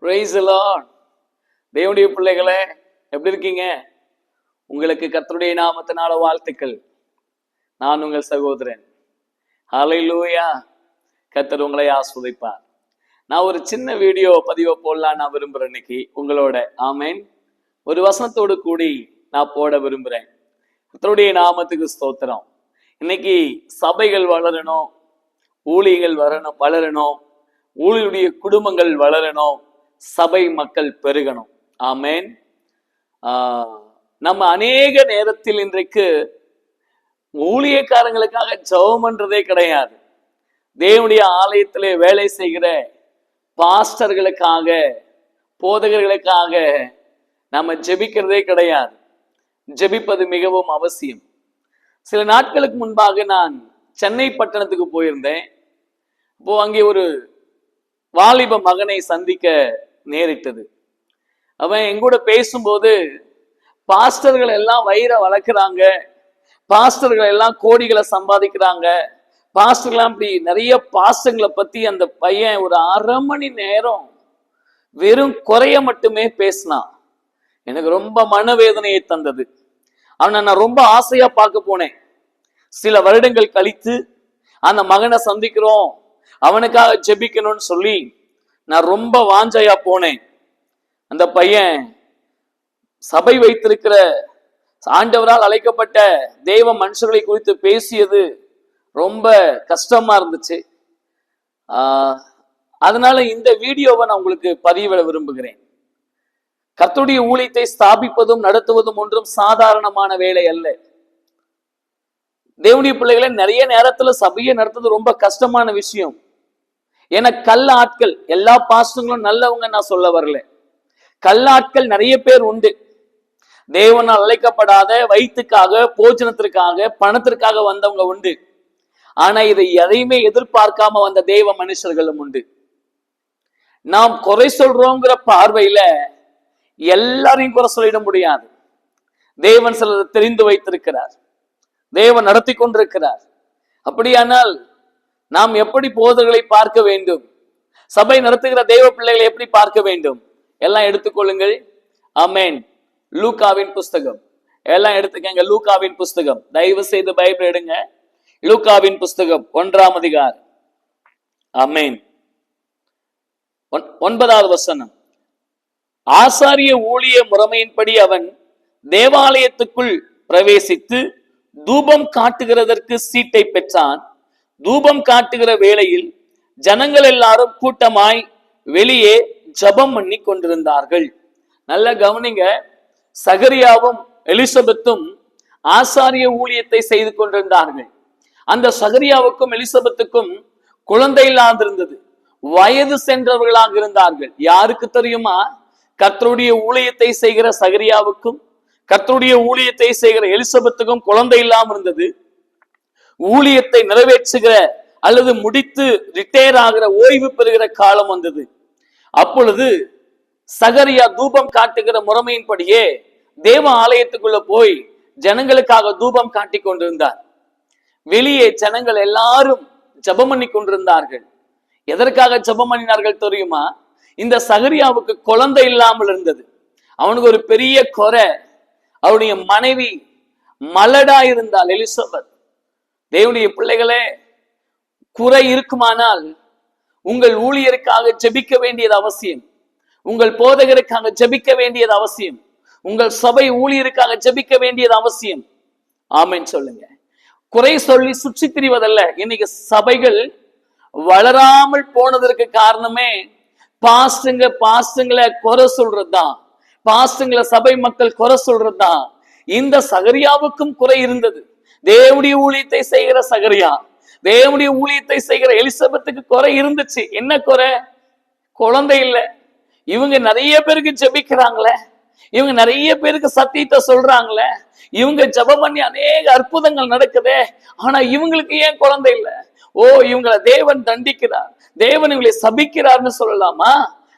Price தேவனுடைய பிள்ளைகளே எப்படி இருக்கீங்க? உங்களுக்கு கர்த்தருடைய நாமத்தினால வாழ்த்துக்கள். நான் உங்கள் சகோதரன். ஹalleluya கர்த்தர் உங்களை ஆஸ்வதிப்பார். நான் ஒரு சின்ன வீடியோ பதிவை போடலாம் நான் விரும்புகிறேன் இன்னைக்கு. உங்களோட ஆமேன். ஒரு வசனத்தோடு கூடி நான் போட விரும்புறேன். கத்தருடைய நாமத்துக்கு ஸ்தோத்திரம். இன்னைக்கு சபைகள் வளரணும் ஊழியர்கள் வரணும் வளரணும் ஊழியுடைய குடும்பங்கள் வளரணும். சபை மக்கள் பெருகணும். ஆமேன். ஆஹ் நம்ம அநேக நேரத்தில் இன்றைக்கு ஊழியக்காரங்களுக்காக ஜெபம் பண்றதே கிடையாது. தேவனுடைய ஆலயத்திலே வேலை செய்கிற பாஸ்டர்களுக்காக போதகர்களுக்காக நம்ம ஜெபிக்கிறதே கிடையாது. ஜெபிப்பது மிகவும் அவசியம். சில நாட்களுக்கு முன்பாக நான் சென்னை பட்டணத்துக்கு போயிருந்தேன். இப்போ அங்கே ஒரு வாலிப மகனை சந்திக்க நேரிட்டது. அவன் எங்கூட பேசும்போது பாஸ்டர்கள் எல்லாம் வயிறை வளர்க்குறாங்க. பாஸ்டர்கள் எல்லாம் கோடிகளை சம்பாதிக்கிறாங்க. பாஸ்டர்லாம் இப்படி நிறைய பாஸ்டர்களை பத்தி அந்த பையன் ஒரு அரை மணி நேரம் வெறும் குறைய மட்டுமே பேசினான். எனக்கு ரொம்ப மனவேதனையை தந்தது. அவனை நான் ரொம்ப ஆசையா பார்க்க போனேன். சில வருடங்கள் கழித்து அந்த மகனை சந்திக்கிறோம். அவனுக்காக ஜெபிக்கணும்னு சொல்லி நான் ரொம்ப வாஞ்சையா போனேன். அந்த பையன் சபை வைத்திருக்கிற ஆண்டவரால் அழைக்கப்பட்ட தெய்வ மனுஷர்களை குறித்து பேசியது ரொம்ப கஷ்டமா இருந்துச்சு. அதனால இந்த வீடியோவை நான் உங்களுக்கு பதிவிட விரும்புகிறேன். கத்துடைய ஊழியத்தை ஸ்தாபிப்பதும் நடத்துவதும் ஒன்றும் சாதாரணமான வேலை அல்ல. தேவனுடைய பிள்ளைகளை நிறைய நேரத்துல சபையை நடத்துறது ரொம்ப கஷ்டமான விஷயம். ஏன்னா கல் ஆட்கள் எல்லா பாஸ்டங்களும் நல்லவங்க நான் சொல்ல வரல. கல்லாட்கள் நிறைய பேர் உண்டு. தேவனால் அழைக்கப்படாத வயிற்றுக்காக போஜனத்திற்காக பணத்திற்காக வந்தவங்க உண்டு. ஆனா இதை எதையுமே எதிர்பார்க்காம வந்த தெய்வ மனுஷர்களும் உண்டு. நாம் குறை சொல்றோங்கிற பார்வையில எல்லாரையும் குறை சொல்லிட முடியாது. தேவன் சிலர் தெரிந்து வைத்திருக்கிறார். தேவன் நடத்தி கொண்டிருக்கிறார். அப்படியானால் நாம் எப்படி போதர்களை பார்க்க வேண்டும்? சபை நடத்துகிற தெய்வ பிள்ளைகளை எப்படி பார்க்க வேண்டும்? எல்லாம் எடுத்துக்கொள்ளுங்கள். அமேன் லூகாவின் புஸ்தகம். எல்லாம் எடுத்துக்கங்க லூகாவின் புஸ்தகம். தயவு செய்து பைபிள் எடுங்க. லூகாவின் புஸ்தகம் ஒன்றாம் அதிகார். அமேன் ஒன்- ஒன்பதாவது வசனம். ஆசாரிய ஊழிய முறைமையின்படி அவன் தேவாலயத்துக்குள் பிரவேசித்து தூபம் காட்டுகிறதற்கு சீட்டை பெற்றான். தூபம் காட்டுகிற வேளையில் ஜனங்கள் எல்லாரும் கூட்டமாய் வெளியே ஜெபம் பண்ணி கொண்டிருந்தார்கள். நல்ல கவனிங்க சகரியாவும் எலிசபெத்தும் ஆசாரிய ஊழியத்தை செய்து கொண்டிருந்தார்கள். அந்த சகரியாவுக்கும் எலிசபெத்துக்கும் குழந்தை இல்லாதிருந்தது. வயது சென்றவர்களாக இருந்தார்கள். யாருக்கு தெரியுமா? கத்தருடைய ஊழியத்தை செய்கிற சகரியாவுக்கும் கத்தருடைய ஊழியத்தை செய்கிற எலிசபெத்துக்கும் குழந்தை இல்லாமல் இருந்தது. ஊழியத்தை நிறைவேற்றுகிற அல்லது முடித்து ரிட்டையர் ஆகிற ஓய்வு பெறுகிற காலம் வந்தது. அப்பொழுது சகரியா தூபம் காட்டுகிற முறைமையின்படியே தேவ ஆலயத்துக்குள்ள போய் ஜனங்களுக்காக தூபம் காட்டிக் கொண்டிருந்தார். வெளியே ஜனங்கள் எல்லாரும் ஜெபம் பண்ணி கொண்டிருந்தார்கள். எதற்காக ஜெபம் பண்ணினார்கள் தெரியுமா? இந்த சகரியாவுக்கு குழந்தை இல்லாமல் இருந்தது. அவனுக்கு ஒரு பெரிய குறை. அவனுடைய மனைவி மலடா இருந்தால் எலிசபெத். தேவனுடைய பிள்ளைகளே குறை இருக்குமானால் உங்கள் ஊழியருக்காக ஜெபிக்க வேண்டியது அவசியம். உங்கள் போதகருக்காக ஜெபிக்க வேண்டியது அவசியம். உங்கள் சபை ஊழியருக்காக ஜெபிக்க வேண்டியது அவசியம். ஆமைன்னு சொல்லுங்க. குறை சொல்லி சுற்றி திரிவதல்ல இன்னைக்கு சபைகள் வளராமல் போனதற்கு காரணமே பாஸ்டுங்க பாஸ்டுங்களை குறை சொல்றதுதான். பாஸ்டுங்களை சபை மக்கள் குறை சொல்றதுதான். இந்த சகரியாவுக்கும் குறை இருந்தது. தேவனுடைய ஊழியத்தை செய்கிற சகரியா தேவனுடைய ஊழியத்தை செய்கிற எலிசபெத்துக்கு குறை இருந்துச்சு. என்ன குறை? குழந்தை இல்லை. இவங்க நிறைய பேருக்கு ஜெபிக்கிறாங்களே. இவங்க நிறைய பேருக்கு சத்தியத்தை சொல்றாங்களே. இவங்க ஜபம் பண்ணி அநேக அற்புதங்கள் நடக்குதே. ஆனா இவங்களுக்கு ஏன் குழந்தை இல்லை? ஓ இவங்களை தேவன் தண்டிக்கிறார். தேவன் இவங்களை சபிக்கிறார்னு சொல்லலாமா?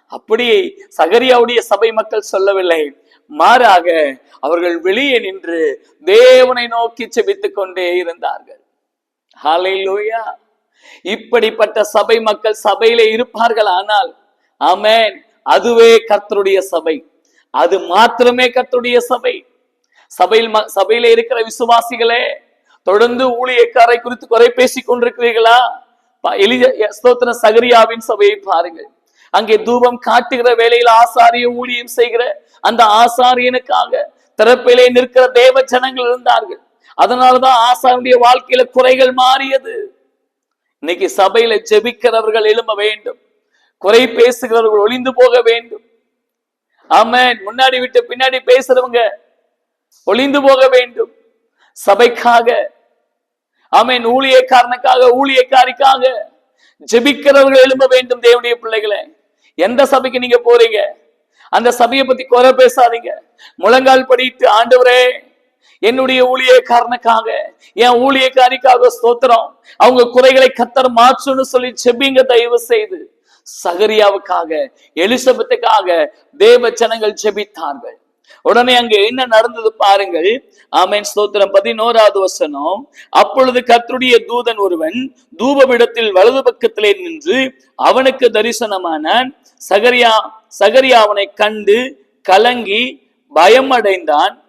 அப்படி சகரியாவுடைய சபை மக்கள் சொல்லவில்லை. மாறாக அவர்கள் வெளியே நின்று தேவனை நோக்கி செபித்துக் கொண்டே இருந்தார்கள். இப்படிப்பட்ட சபை மக்கள் சபையில இருப்பார்கள் ஆனால் ஆமென். அதுவே கர்த்தருடைய சபை. அது மாத்திரமே கர்த்தருடைய சபை. சபையில் ம- சபையில இருக்கிற விசுவாசிகளே தொடர்ந்து ஊழியக்காரை குறித்து குறை பேசிக் கொண்டிருக்கிறீர்களா? எலிஜ ஸ்தோத்திர சகரியாவின் சபையை பாருங்கள். அங்கே தூபம் காட்டுகிற வேலையில் ஆசாரிய ஊழியம் செய்கிற அந்த ஆசாரியனுக்காக திறப்பிலே நிற்கிற தேவ ஜனங்கள் இருந்தார்கள். அதனாலதான் ஆசாரியனுடைய வாழ்க்கையில குறைகள் மாறியது. இன்னைக்கு சபையில ஜெபிக்கிறவர்கள் எழும்ப வேண்டும். குறை பேசுகிறவர்கள் ஒளிந்து போக வேண்டும். ஆமா முன்னாடி விட்டு பின்னாடி பேசுறவங்க ஒளிந்து போக வேண்டும். சபைக்காக ஆமேன் ஊழியக்காரனுக்காக ஊழியக்காரிக்காக ஜெபிக்கிறவர்கள் எழும்ப வேண்டும் தேவனுடைய பிள்ளைகளை. எந்த சபைக்கு நீங்க போறீங்க? அந்த சபையை பத்தி குறை பேசாதீங்க. முழங்கால் படிட்டு ஆண்டவரே என்னுடைய ஊழியக்காரனுக்காக என் ஊழியக்காரிக்காக ஸ்தோத்திரம். அவங்க குறைகளை கத்தர் மாற்றுன்னு சொல்லி செபிங்க தயவு செய்து. சகரியாவுக்காக எலிசபெத்துக்காக தேவ ஜனங்கள் செபித்தார்கள். உடனே அங்கு என்ன நடந்தது பாருங்கள். ஆமேன். ஸ்தோத்திரம். பதினோராவது வசனம். அப்பொழுது கத்தருடைய தூதன் ஒருவன் தூபவிடத்தில் வலது பக்கத்திலே நின்று அவனுக்கு தரிசனமானான். சகரியா சகரியா அவனை கண்டு கலங்கி பயமடைந்தான்.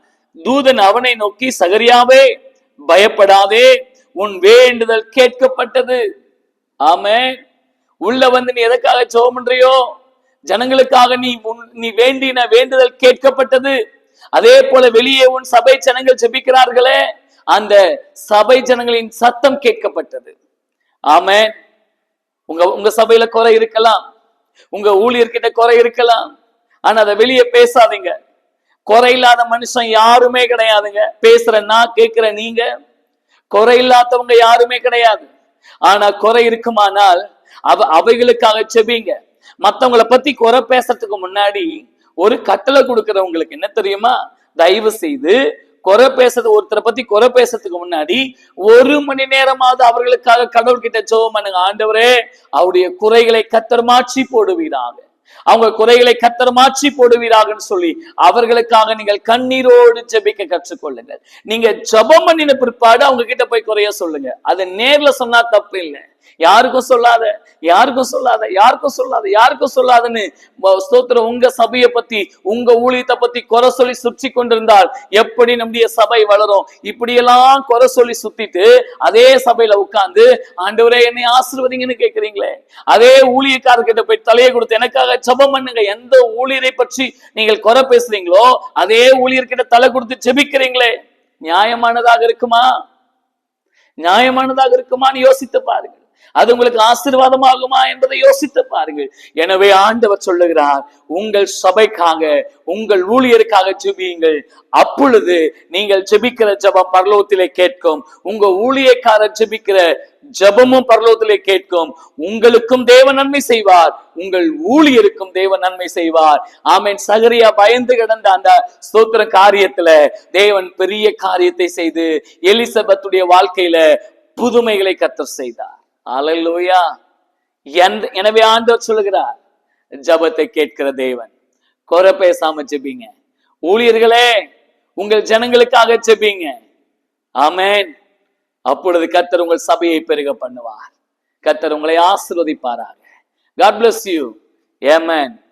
தூதன் அவனை நோக்கி சகரியாவே பயப்படாதே உன் வேண்டுதல் கேட்கப்பட்டது. ஆமே உள்ள வந்து நீ எதற்காக சோமன்றியோ பண்றியோ ஜனங்களுக்காக நீ நீ வேண்டின வேண்டுதல் கேட்கப்பட்டது. அதே போல வெளியே உன் சபை ஜனங்கள் ஜெபிக்கிறார்களே அந்த சபை ஜனங்களின் சத்தம் கேட்கப்பட்டது. ஆம உங்க உங்க சபையில குறை இருக்கலாம். உங்க ஊழியர்கிட்ட குறை இருக்கலாம். ஆனா அதை வெளியே பேசாதீங்க. குறை இல்லாத மனுஷன் யாருமே கிடையாதுங்க. பேசுற நான் கேட்கிற நீங்க. குறை இல்லாதவங்க யாருமே கிடையாது. ஆனா குறை இருக்குமானால் அவ அவைகளுக்காக செபிங்க மற்றவங்களை பத்தி குறை பேசுறதுக்கு முன்னாடி ஒரு கட்டளை கொடுக்கறவங்களுக்கு என்ன தெரியுமா? தயவு செய்து குறை பேசுறது ஒருத்தரை பத்தி குறை பேசுறதுக்கு முன்னாடி ஒரு மணி நேரமாவது அவர்களுக்காக கடவுள்கிட்ட ஜெபம் பண்ணுங்க. ஆண்டவரே அவருடைய குறைகளை கத்தர் மாற்றி போடுவீராக. அவங்க குறைகளை கத்தர் மாற்றி போடுவீராகன்னு சொல்லி அவர்களுக்காக நீங்கள் கண்ணீரோடு ஜெபிக்க கற்றுக்கொள்ளுங்கள். நீங்க ஜபம் பண்ணின பிற்பாடு அவங்க கிட்ட போய் குறைய சொல்லுங்க. அது நேர்ல சொன்னா தப்பு இல்லை. யாருக்கும் சொல்லாத யாருக்கும் சொல்லாத யாருக்கும் சொல்லாத யாருக்கும் சொல்லாதன்னு ம- ஸ்தோத்திரம் உங்க சபையை பத்தி உங்க ஊழியத்தை பத்தி குறை சொல்லி சுற்றி கொண்டிருந்தால் எப்படி நம்முடைய சபை வளரும்? இப்படியெல்லாம் குறை சொல்லி சுத்திட்டு அதே சபையில உட்கார்ந்து ஆண்டவரே என்னை ஆசிர்வதிங்கன்னு கேக்குறீங்களே அதே ஊழியக்காரர்கிட்ட போய் தலையை கொடுத்து எனக்காக ஜபம் பண்ணுங்க. எந்த ஊழியரை பற்றி நீங்கள் குறை பேசுறீங்களோ அதே ஊழியர்கிட்ட தலை கொடுத்து ஜெபிக்கிறீங்களே? நியாயமானதாக இருக்குமா? நியாயமானதாக இருக்குமான்னு யோசித்து பாருங்கள் அது உங்களுக்கு ஆசீர்வாதமாகுமா என்பதை யோசித்து பாருங்கள். எனவே ஆண்டவர் சொல்லுகிறார் உங்கள் சபைக்காக உங்கள் ஊழியருக்காக ஜெபியுங்கள். அப்பொழுது நீங்கள் ஜெபிக்கிற ஜபம் பரலோகத்திலே கேட்கும். உங்க ஊழியக்காரர் ஜெபிக்கிற ஜபமும் பரலோகத்திலே கேட்கும். உங்களுக்கும் தேவ நன்மை செய்வார். உங்கள் ஊழியருக்கும் தேவ நன்மை செய்வார். ஆமேன். சகரியா பயந்து கிடந்த அந்த ஸ்தோத்திர காரியத்துல தேவன் பெரிய காரியத்தை செய்து எலிசபெத்துடைய வாழ்க்கையில புதுமைகளை கத்தர் செய்தார். அல்லேலூயா எந்த- எனவே ஆண்டவர் சொல்லுகிறார் ஜபத்தை கேட்கிற தேவன். குறை பேசாம ஜெபிங்க. ஊழியர்களே உங்கள் ஜனங்களுக்காக ஜெபிங்க. ஆமேன். அப்பொழுது கத்தர் உங்கள் சபையை பெருக பண்ணுவார். கத்தர் உங்களை ஆசீர்வதிப்பாராக. காட் பிளஸ் யூ ஏமேன்